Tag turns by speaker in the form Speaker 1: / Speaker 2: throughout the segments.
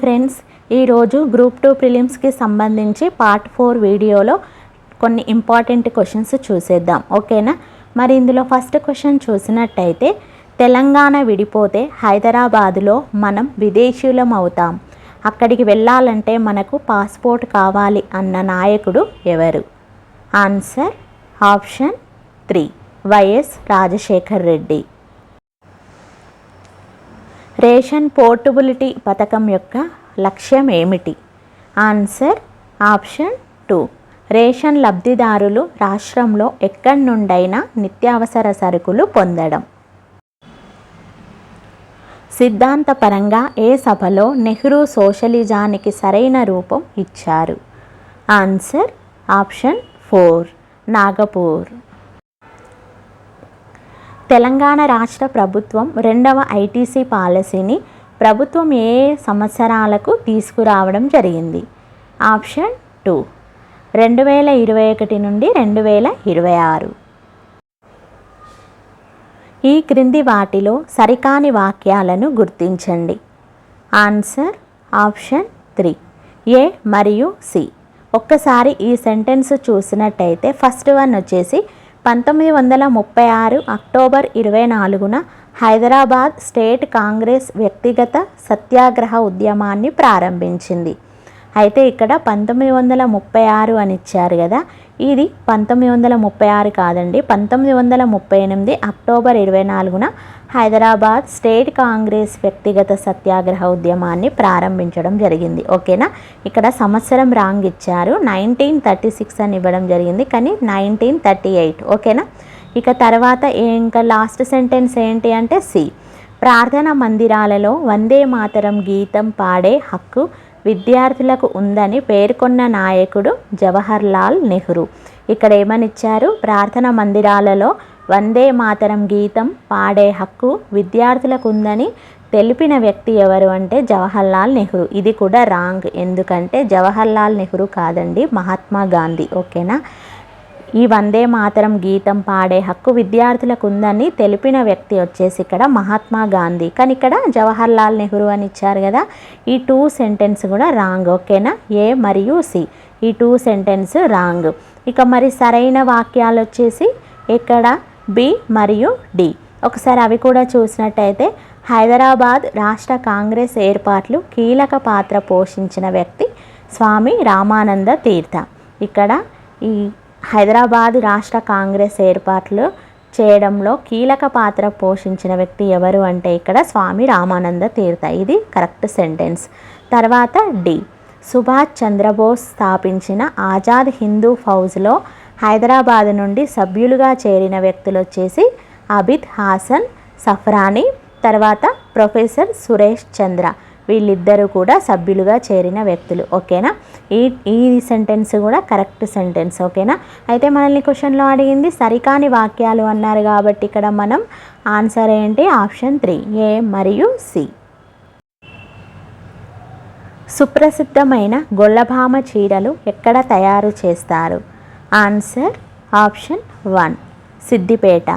Speaker 1: Friends ఈరోజు group two ప్రిలిమ్స్కి సంబంధించి పార్ట్ ఫోర్ వీడియోలో కొన్ని ఇంపార్టెంట్ క్వశ్చన్స్ చూసేద్దాం. ఓకేనా మరి ఇందులో ఫస్ట్ క్వశ్చన్ చూసినట్టయితే తెలంగాణ విడిపోతే హైదరాబాదులో మనం విదేశీయులం అవుతాం. అక్కడికి వెళ్ళాలంటే మనకు పాస్పోర్ట్ కావాలి అన్న నాయకుడు ఎవరు? Answer option three YS Rajasekhar Reddy. Ration portability పథకం యొక్క లక్ష్యం ఏమిటి ఆన్సర్ ఆప్షన్ టూ. రేషన్ లబ్ధిదారులు రాష్ట్రంలో ఎక్కడి నుండైనా నిత్యావసర సరుకులు పొందడం. సిద్ధాంతపరంగా ఏ సభలో నెహ్రూ సోషలిజానికి సరైన రూపం ఇచ్చారు? Answer option four Nagpur. Telangana రాష్ట్ర ప్రభుత్వం రెండవ ఐటీసీ పాలసీని ప్రభుత్వం ఏ సంవత్సరాలకు తీసుకురావడం జరిగింది? Option two. రెండు వేల ఇరవై ఒకటి నుండి రెండు వేల ఇరవై ఆరు. ఈ క్రింది వాటిలో సరికాని వాక్యాలను గుర్తించండి. Answer option three. ఏ మరియు సి. ఒక్కసారి ఈ సెంటెన్స్ చూసినట్టయితే ఫస్ట్ వన్ వచ్చేసి పంతొమ్మిది వందల ముప్పై ఆరు అక్టోబర్ ఇరవై నాలుగున హైదరాబాద్ స్టేట్ కాంగ్రెస్ వ్యక్తిగత సత్యాగ్రహ ఉద్యమాన్ని ప్రారంభించింది. అయితే ఇక్కడ పంతొమ్మిది వందల ముప్పై ఆరు అని ఇచ్చారు కదా ఇది పంతొమ్మిది వందల ముప్పై ఆరు కాదండి. పంతొమ్మిది వందల ముప్పై ఎనిమిది అక్టోబర్ ఇరవై నాలుగున హైదరాబాద్ స్టేట్ కాంగ్రెస్ వ్యక్తిగత సత్యాగ్రహ ఉద్యమాన్ని ప్రారంభించడం జరిగింది. ఓకేనా? ఇక్కడ సంవత్సరం రాంగ్ ఇచ్చారు. నైన్టీన్ థర్టీ సిక్స్ అని ఇవ్వడం జరిగింది. కానీ నైన్టీన్ థర్టీ ఎయిట్. ఓకేనా? ఇక తర్వాత ఇంకా లాస్ట్ సెంటెన్స్ ఏంటి అంటే సి. ప్రార్థన మందిరాలలో వందే మాతరం గీతం పాడే హక్కు విద్యార్థులకు ఉందని పేర్కొన్న నాయకుడు జవహర్లాల్ నెహ్రూ. ఇక్కడ ఏమనిచ్చారు? ప్రార్థన మందిరాలలో వందే మాతరం గీతం పాడే హక్కు విద్యార్థులకు ఉందని తెలిపిన వ్యక్తి ఎవరు అంటే జవహర్లాల్ నెహ్రూ. ఇది కూడా రాంగ్. ఎందుకంటే జవహర్లాల్ నెహ్రూ కాదండి మహాత్మా గాంధీ. ఓకేనా? ఈ వందే మాతరం గీతం పాడే హక్కు విద్యార్థులకు ఉందని తెలిపిన వ్యక్తి వచ్చేసి ఇక్కడ మహాత్మా గాంధీ. కానీ ఇక్కడ జవహర్లాల్ నెహ్రూ అని ఇచ్చారు కదా ఈ టూ సెంటెన్స్ కూడా రాంగ్ ఓకేనా? ఏ మరియు సి. ఈ టూ సెంటెన్స్ రాంగ్. ఇక మరి సరైన వాక్యాలు వచ్చేసి ఇక్కడ బి మరియు డి. ఒకసారి అవి కూడా చూసినట్టయితే హైదరాబాద్ రాష్ట్ర కాంగ్రెస్ ఏర్పాట్లు కీలక పాత్ర పోషించిన వ్యక్తి స్వామి రామానంద తీర్థ. ఇక్కడ ఈ హైదరాబాద్ రాష్ట్ర కాంగ్రెస్ ఏర్పాట్లు చేయడంలో కీలక పాత్ర పోషించిన వ్యక్తి ఎవరు అంటే ఇక్కడ స్వామి రామానంద తీర్థ. ఇది కరెక్ట్ సెంటెన్స్. తర్వాత డి. సుభాష్ చంద్రబోస్ స్థాపించిన ఆజాద్ హిందూ ఫౌజ్లో హైదరాబాద్ నుండి సభ్యులుగా చేరిన వ్యక్తులు వచ్చేసి అబిద్ హాసన్ సఫ్రానీ తర్వాత ప్రొఫెసర్ సురేష్ చంద్ర. వీళ్ళిద్దరూ కూడా సభ్యులుగా చేరిన వ్యక్తులు ఓకేనా? ఈ ఈ సెంటెన్స్ కూడా కరెక్ట్ సెంటెన్స్ ఓకేనా? అయితే మనల్ని క్వశ్చన్లో అడిగింది సరికాని వాక్యాలు అన్నారు కాబట్టి ఇక్కడ మనం ఆన్సర్ ఏంటి? ఆప్షన్ త్రీ ఏ మరియు సి సుప్రసిద్ధమైన గొల్లభామ చీరలు ఎక్కడ తయారు చేస్తారు? Answer option one Siddipet.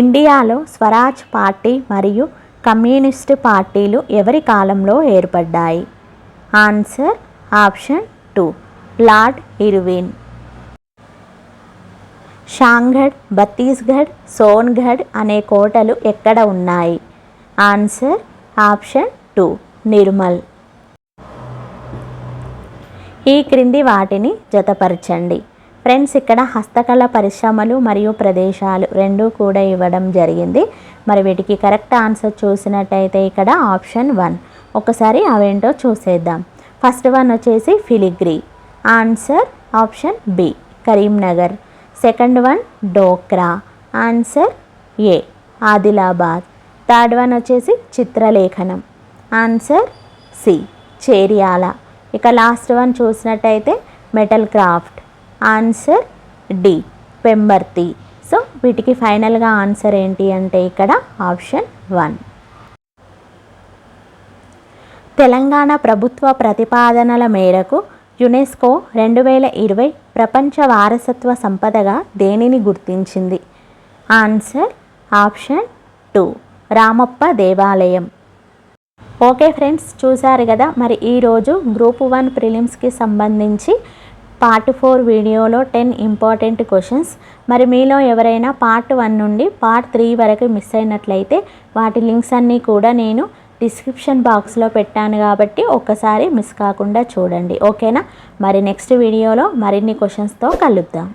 Speaker 1: ఇండియాలో స్వరాజ్ పార్టీ మరియు కమ్యూనిస్టు పార్టీలు ఎవరి కాలంలో ఏర్పడ్డాయి? Answer option two. Lord Irwin. Shamgarh Battisgarh Songarh అనే కోటలు ఎక్కడ ఉన్నాయి? Answer option two. నిర్మల్. ఈ క్రింది వాటిని జతపరచండి. ఫ్రెండ్స్ ఇక్కడ హస్తకళ పరిశ్రమలు మరియు ప్రదేశాలు రెండూ కూడా ఇవ్వడం జరిగింది. మరి వీటికి కరెక్ట్ ఆన్సర్ చూసినట్టయితే ఇక్కడ ఆప్షన్ వన్. ఒకసారి అవేంటో చూసేద్దాం. ఫస్ట్ వన్ వచ్చేసి filigree. Answer option B Karimnagar. Second one Dokra. Answer A Adilabad. Third one వచ్చేసి చిత్రలేఖనం. Answer C Cheriyal. ఇక లాస్ట్ వన్ చూసినట్టయితే metal craft. Answer D Pembarthi so వీటికి ఫైనల్గా ఆన్సర్ ఏంటి అంటే ఇక్కడ ఆప్షన్ వన్. తెలంగాణ ప్రభుత్వ ప్రతిపాదనల మేరకు యునెస్కో రెండు వేల ఇరవై ప్రపంచ వారసత్వ సంపదగా దేనిని గుర్తించింది? ఆన్సర్ ఆప్షన్ టూ రామప్ప దేవాలయం. ఓకే ఫ్రెండ్స్ చూశారు కదా? మరి ఈరోజు గ్రూప్ వన్ ప్రిలిమ్స్కి సంబంధించి పార్ట్ ఫోర్ వీడియోలో టెన్ ఇంపార్టెంట్ క్వశ్చన్స్. మరి మీలో ఎవరైనా పార్ట్ వన్ నుండి పార్ట్ త్రీ వరకు మిస్ అయినట్లయితే వాటి లింక్స్ అన్నీ కూడా నేను డిస్క్రిప్షన్ బాక్స్లో పెట్టాను కాబట్టి ఒక్కసారి మిస్ కాకుండా చూడండి. ఓకేనా? మరి నెక్స్ట్ వీడియోలో మరిన్ని క్వశ్చన్స్తో కలుద్దాం.